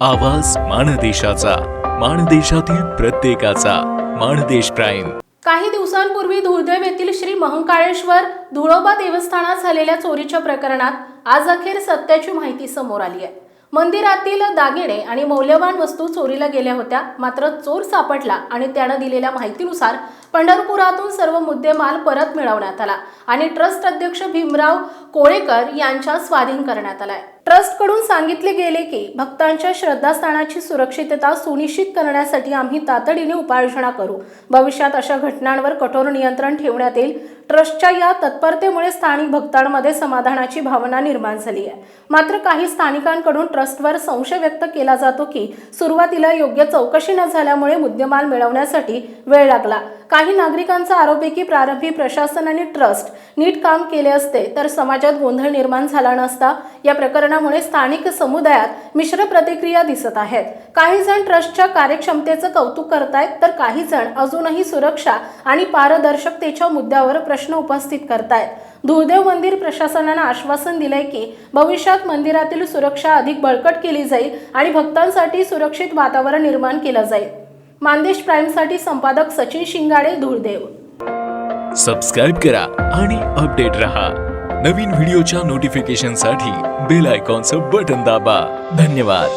आवाज माणदेशाचा माणदेशातील प्रत्येकाचा माणदेश प्राईम. काही दिवसांपूर्वी धुळदेव येथील श्री महंकाळेश्वर धुळोबा देवस्थानात झालेल्या चोरीच्या प्रकरणात आज अखेर सत्याची माहिती समोर आली आहे. मंदिरातील दागिने आणि मौल्यवान वस्तू चोरीला गेल्या होत्या. मात्र चोर सापडला आणि त्यानं दिलेल्या माहितीनुसार पंढरपुरातून सर्व मुद्देमाल परत मिळवण्यात आला आणि ट्रस्ट अध्यक्ष भीमराव कोळेकर यांच्या स्वाधीन करण्यात आलाय. ट्रस्टकडून सांगितले गेले की भक्तांच्या श्रद्धास्थानाची सुरक्षितता सुनिश्चित करण्यासाठी आम्ही तातडीने उपाययोजना करू. भविष्यात अशा घटनांवर कठोर नियंत्रण ठेवण्यात येईल ट्रस्टच्या या तत्परतेमुळे स्थानिक भक्तांमध्ये समाधानाची भावना निर्माण झाली आहे. मात्र काही स्थानिकांकडून ट्रस्टवर संशय व्यक्त केला जातो की सुरुवातीला योग्य चौकशी न झाल्यामुळे मुद्देमाल मिळवण्यासाठी वेळ लागला. काही नागरिकांचा आरोप आहे की प्रारंभी प्रशासन आणि ट्रस्ट नीट काम केले असते तर समाजात गोंधळ निर्माण झाला नसता. या प्रकरणामुळे स्थानिक समुदायात मिश्र प्रतिक्रिया दिसत आहेत. काही जण ट्रस्टच्या कार्यक्षमतेचं कौतुक करतायत तर काही जण अजूनही सुरक्षा आणि पारदर्शकतेच्या मुद्द्यावर प्रश्न उपस्थित करतायत. दुर्देव मंदिर प्रशासनानं आश्वासन दिलंय की भविष्यात मंदिरातील सुरक्षा अधिक बळकट केली जाईल आणि भक्तांसाठी सुरक्षित वातावरण निर्माण केलं जाईल. मानदेश प्राईमसाठी संपादक सचिन शिंगाडे धुळदेव. सबस्क्राईब करा आणि अपडेट रहा. नवीन व्हिडिओच्या नोटिफिकेशनसाठी बेल आयकॉनचं बटन दाबा. धन्यवाद.